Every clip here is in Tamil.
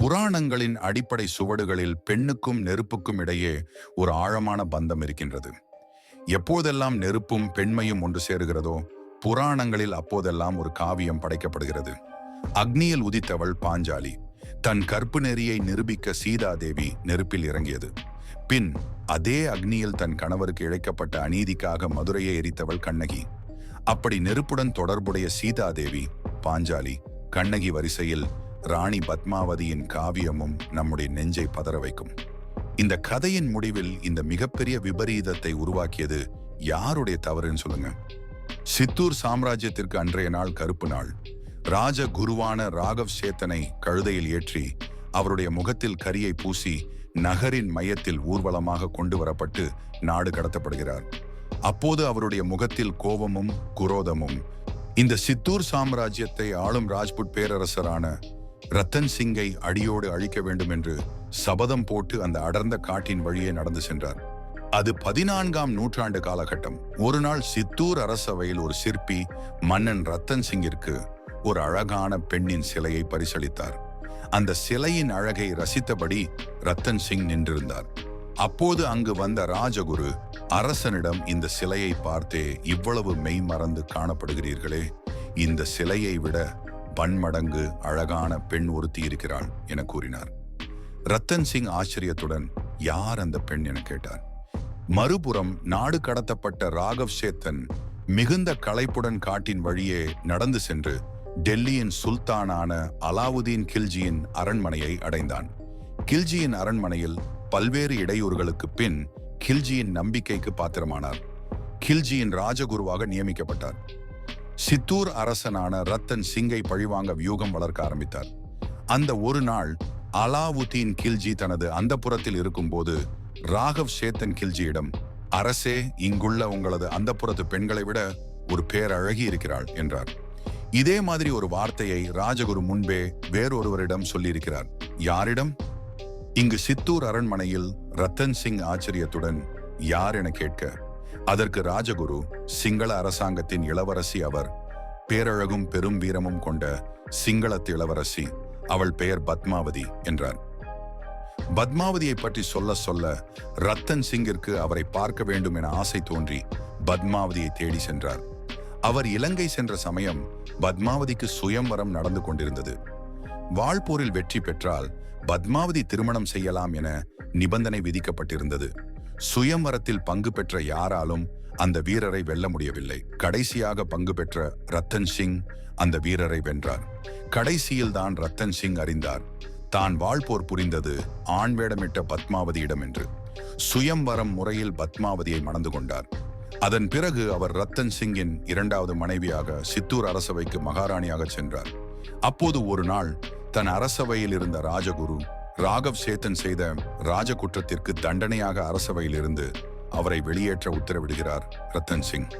புராணங்களின் அடிப்படை சுவடுகளில் பெண்ணுக்கும் நெருப்புக்கும் இடையே ஒரு ஆழமான பந்தம் இருக்கின்றது. எப்போதெல்லாம் நெருப்பும் பெண்மையும் ஒன்று சேருகிறதோ புராணங்களில் அப்போதெல்லாம் ஒரு காவியம் படைக்கப்படுகிறது. அக்னியில் உதித்தவள் பாஞ்சாலி. தன் கற்பு நெறியை நிரூபிக்க சீதாதேவி நெருப்பில் இறங்கியது. பின் அதே அக்னியில் தன் கணவருக்கு இழைக்கப்பட்ட அநீதிக்காக மதுரையை எரித்தவள் கண்ணகி. அப்படி நெருப்புடன் தொடர்புடைய சீதாதேவி பாஞ்சாலி கண்ணகி வரிசையில் ராணி பத்மாவதியின் காவியமும் நம்முடைய நெஞ்சை பதற வைக்கும். இந்த கதையின் முடிவில் இந்த மிகப்பெரிய விபரீதத்தை உருவாக்கியது யாருடைய தவறுன்னு சொல்லுங்க. சித்தூர் சாம்ராஜ்யத்திற்கு அன்றைய நாள் கருப்பு நாள். ராஜ குருவான ராகவ் சேத்தனை கழுதையில் ஏற்றி அவருடைய முகத்தில் கரியை பூசி நகரின் மையத்தில் ஊர்வலமாக கொண்டு வரப்பட்டு நாடு கடத்தப்படுகிறார். அப்போது அவருடைய முகத்தில் கோபமும் குரோதமும். இந்த சித்தூர் சாம்ராஜ்யத்தை ஆளும் ராஜ்புட் பேரரசரான ரத்தன் சிங்கை அடியோடு அழிக்க வேண்டும் என்று சபதம் போட்டு அந்த அடர்ந்த காட்டின் வழியே நடந்து சென்றார். அது பதினான்காம் நூற்றாண்டு காலகட்டம். ஒரு நாள் சித்தூர் அரசவையில் ஒரு சிற்பி மன்னன் ரத்தன் சிங்கிற்கு ஒரு அழகான பெண்ணின் சிலையை பரிசளித்தார். அந்த சிலையின் அழகை ரசித்தபடி ரத்தன் சிங் நின்றிருந்தார். அப்போது அங்கு வந்த ராஜகுரு அரசனிடம் இந்த சிலையை பார்த்தே இவ்வளவு மெய் மறந்து காணப்படுகிறீர்களே. இந்த சிலையை விட பன்மடங்கு அழகான பெண் ஒருத்தி இருக்கிறாள் என கூறினார். ரத்தன் சிங் ஆச்சரியத்துடன் யார் அந்த பெண்? என கேட்டார். மறுபுறம் நாடு கடத்தப்பட்ட ராகவ் சேத்தன் மிகுந்த களைப்புடன் காட்டின் வழியே நடந்து சென்று டெல்லியின் சுல்தானான அலாவுதீன் கில்ஜியின் அரண்மனையை அடைந்தான். கில்ஜியின் அரண்மனையில் பல்வேறு இடையூறுகளுக்கு பின் கில்ஜியின் நம்பிக்கைக்கு பாத்திரமானார். கில்ஜியின் ராஜகுருவாக நியமிக்கப்பட்டார். சித்தூர் அரசனான ரத்தன் சிங்கை பழிவாங்க வியூகம் வளர்க்க ஆரம்பித்தார். அந்த ஒரு நாள் அலாவுதீன் கில்ஜி தனது அந்த புறத்தில் இருக்கும்போது ராகவ் சேத்தன் கில்ஜியிடம் அரசே இங்குள்ள உங்களது அந்த புறத்து பெண்களை விட ஒரு பேரழகி இருக்கிறாள் என்றார். இதே மாதிரி ஒரு வார்த்தையை ராஜகுரு முன்பே வேறொருவரிடம் சொல்லியிருக்கிறார். யாரிடம்? இங்கு சித்தூர் அரண்மனையில் ரத்தன் சிங் ஆச்சரியத்துடன் யார் என கேட்க? அதற்கு ராஜகுரு சிங்கள அரசாங்கத்தின் இளவரசி அவர் பேரழகும் பெரும் வீரமும் கொண்ட சிங்களத்து இளவரசி அவள் பெயர் பத்மாவதி என்றார். பத்மாவதியை பற்றி சொல்ல சொல்ல ரத்தன் சிங்கிற்கு அவரை பார்க்க வேண்டும் என ஆசை தோன்றி பத்மாவதியை தேடி சென்றார். அவர் இலங்கை சென்ற சமயம் பத்மாவதிக்கு சுயம்வரம் நடந்து கொண்டிருந்தது. வாழ்போரில் வெற்றி பெற்றால் பத்மாவதி திருமணம் செய்யலாம் என நிபந்தனை விதிக்கப்பட்டிருந்தது. சுயம்வரத்தில் பங்கு பெற்ற யாராலும் அந்த வீரரை வெல்ல முடியவில்லை. கடைசியாக பங்கு பெற்ற ரத்தன் சிங் அந்த வீரரை வென்றார். கடைசியில் தான் ரத்தன் சிங் அறிந்தார் தான் வாழ்போர் புரிந்தது ஆண் வேடமிட்ட பத்மாவதியிடம் என்று. சுயம்வரம் முறையில் பத்மாவதியை மணந்து கொண்டார். அதன் பிறகு அவர் ரத்தன் சிங்கின் இரண்டாவது மனைவியாக சித்தூர் அரசவைக்கு மகாராணியாக சென்றார். அப்போது ஒரு நாள் தன் அரசவையில் இருந்த ராஜகுரு ராகவ் சேத்தன் செய்த ராஜ குற்றத்திற்கு தண்டனையாக அரசவையிலிருந்து அவரை வெளியேற்ற உத்தரவிடுகிறார் ரத்தன் சிங்.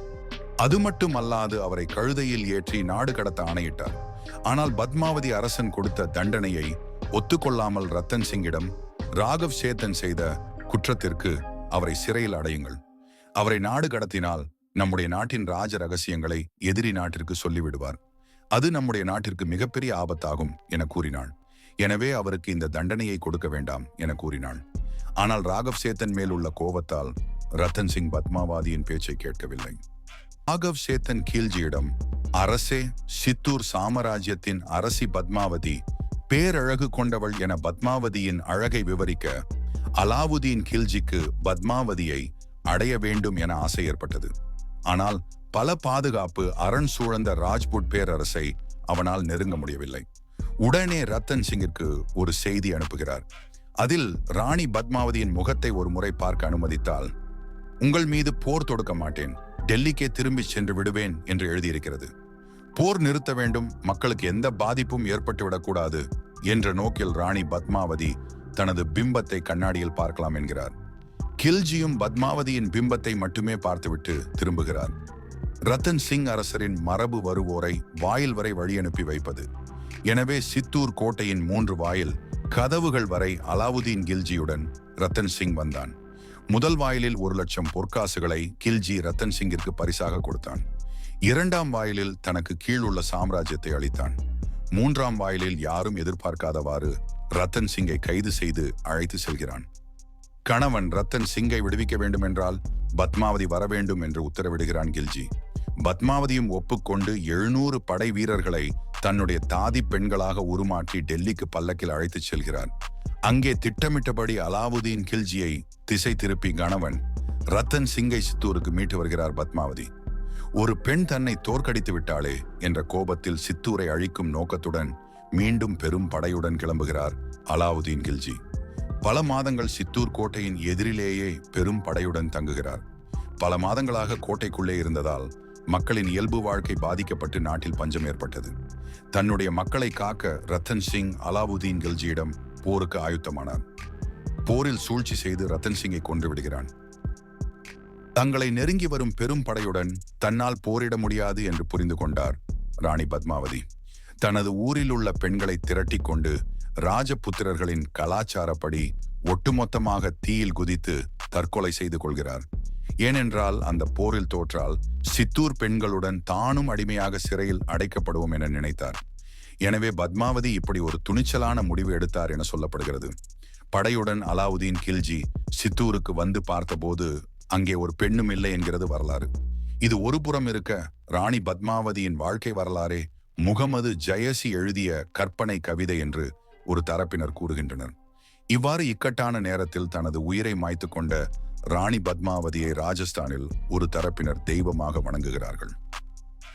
அது மட்டுமல்லாது அவரை கழுதையில் ஏற்றி நாடு கடத்த ஆணையிட்டார். ஆனால் பத்மாவதி அரசன் கொடுத்த தண்டனையை ஒத்துக்கொள்ளாமல் ரத்தன் சிங்கிடம் ராகவ் சேத்தன் செய்த குற்றத்திற்கு அவரை சிறையில் அடையுங்கள். அவரை நாடு கடத்தினால் நம்முடைய நாட்டின் ராஜ ரகசியங்களை எதிரி நாட்டிற்கு சொல்லிவிடுவார். அது நம்முடைய நாட்டிற்கு மிகப்பெரிய ஆபத்தாகும் என கூறினாள். எனவே அவருக்கு இந்த தண்டனையை கொடுக்க வேண்டாம் என கூறினாள். ஆனால் ராகவ் சேத்தன் மேல் உள்ள கோபத்தால் ரத்தன் சிங் பத்மாவாதியின் பேச்சை கேட்கவில்லை. ராகவ் சேத்தன் கீழ்ஜியிடம் அரசே சித்தூர் சாமராஜ்யத்தின் அரசி பத்மாவதி பேரழகு கொண்டவள் என பத்மாவதியின் அழகை விவரிக்க அலாவுதீன் கில்ஜிக்கு பத்மாவதியை அடைய வேண்டும் என ஆசை ஏற்பட்டது. ஆனால் பல பாதுகாப்பு அரண் சூழந்த ராஜ்புட் பேரரசை அவனால் நெருங்க முடியவில்லை. உடனே ரத்தன் சிங்கிற்கு ஒரு செய்தி அனுப்புகிறார். அதில் ராணி பத்மாவதியின் முகத்தை ஒரு முறை பார்க்க அனுமதித்தால் உங்கள் மீது போர் தொடுக்க மாட்டேன். டெல்லிக்கே திரும்பி சென்று விடுவேன் என்று எழுதியிருக்கிறது. போர் நிறுத்த வேண்டும். மக்களுக்கு எந்த பாதிப்பும் ஏற்பட்டு விடக்கூடாது என்ற நோக்கில் ராணி பத்மாவதி தனது பிம்பத்தை கண்ணாடியில் பார்க்கலாம் என்கிறார். கில்ஜியும் பத்மாவதியின் பிம்பத்தை மட்டுமே பார்த்துவிட்டு திரும்புகிறார். ரத்தன் சிங் அரசரின் மரபு வருவோரை வாயில் வரை வழி அனுப்பி வைப்பது. எனவே சித்தூர் கோட்டையின் மூன்று வாயில் கதவுகள் வரை அலாவுதீன் கில்ஜியுடன் ரத்தன் சிங் வந்தான். முதல் வாயிலில் ஒரு லட்சம் பொற்காசுகளை கில்ஜி ரத்தன் சிங்கிற்கு பரிசாக கொடுத்தான். இரண்டாம் வாயிலில் தனக்கு கீழ் உள்ள சாம்ராஜ்யத்தை அளித்தான். மூன்றாம் வாயிலில் யாரும் எதிர்பார்க்காதவாறு ரத்தன் சிங்கை கைது செய்து அழைத்து செல்கிறான். கணவன் ரத்தன் சிங்கை விடுவிக்க வேண்டுமென்றால் பத்மாவதி வர வேண்டும் என்று உத்தரவிடுகிறான் கில்ஜி. பத்மாவதியும் ஒப்புக்கொண்டு எழுநூறு படை வீரர்களை தன்னுடைய தாதி பெண்களாக உருமாற்றி டெல்லிக்கு பல்லக்கில் அழைத்துச் செல்கிறார். அங்கே திட்டமிட்டபடி அலாவுதீன் கில்ஜியை திசை திருப்பி கணவன் ரத்தன் சிங்கை சித்தூருக்கு மீட்டு வருகிறார் பத்மாவதி. ஒரு பெண் தன்னை தோற்கடித்து விட்டாளே என்ற கோபத்தில் சித்தூரை அழிக்கும் நோக்கத்துடன் மீண்டும் பெரும் படையுடன் கிளம்புகிறார் அலாவுதீன் கில்ஜி. பல மாதங்கள் சித்தூர் கோட்டையின் எதிரிலேயே பெரும் படையுடன் தங்குகிறார். பல மாதங்களாக கோட்டைக்குள்ளே இருந்ததால் மக்களின் இயல்பு வாழ்க்கை பாதிக்கப்பட்டு நாட்டில் பஞ்சம் ஏற்பட்டது. தன்னுடைய மக்களை காக்க ரத்தன் சிங் அலாவுதீன் கில்ஜியிடம் போருக்கு ஆயுத்தமானார். போரில் சூழ்ச்சி செய்து ரத்தன் சிங்கை கொன்று விடுகிறான். தங்களை நெருங்கி வரும் பெரும் படையுடன் தன்னால் போரிட முடியாது என்று புரிந்து கொண்டார் ராணி பத்மாவதி. தனது ஊரில் உள்ள பெண்களை திரட்டிக் கொண்டு ராஜபுத்திரர்களின் கலாச்சாரப்படி ஒட்டுமொத்தமாக தீயில் குதித்து தற்கொலை செய்து கொள்கிறார். ஏனென்றால் அந்த போரில் தோற்றால் சித்தூர் பெண்களுடன் தானும் அடிமையாக சிறையில் அடைக்கப்படுவோம் என நினைத்தார். எனவே பத்மாவதி இப்படி ஒரு துணிச்சலான முடிவு எடுத்தார் என சொல்லப்படுகிறது. படையுடன் அலாவுதீன் கில்ஜி சித்தூருக்கு வந்து பார்த்தபோது அங்கே ஒரு பெண்ணும் இல்லை என்கிறது வரலாறு. இது ஒரு புறம் இருக்க ராணி பத்மாவதியின் வாழ்க்கை வரலாறே முகமது ஜெயசி எழுதிய கற்பனை கவிதை என்று ஒரு தரப்பினர் கூறுகின்றனர். இவ்வாறு இக்கட்டான நேரத்தில் தனது உயிரை மாய்த்து கொண்ட ராணி பத்மாவதியை ராஜஸ்தானில் ஒரு தரப்பினர் தெய்வமாக வணங்குகிறார்கள்.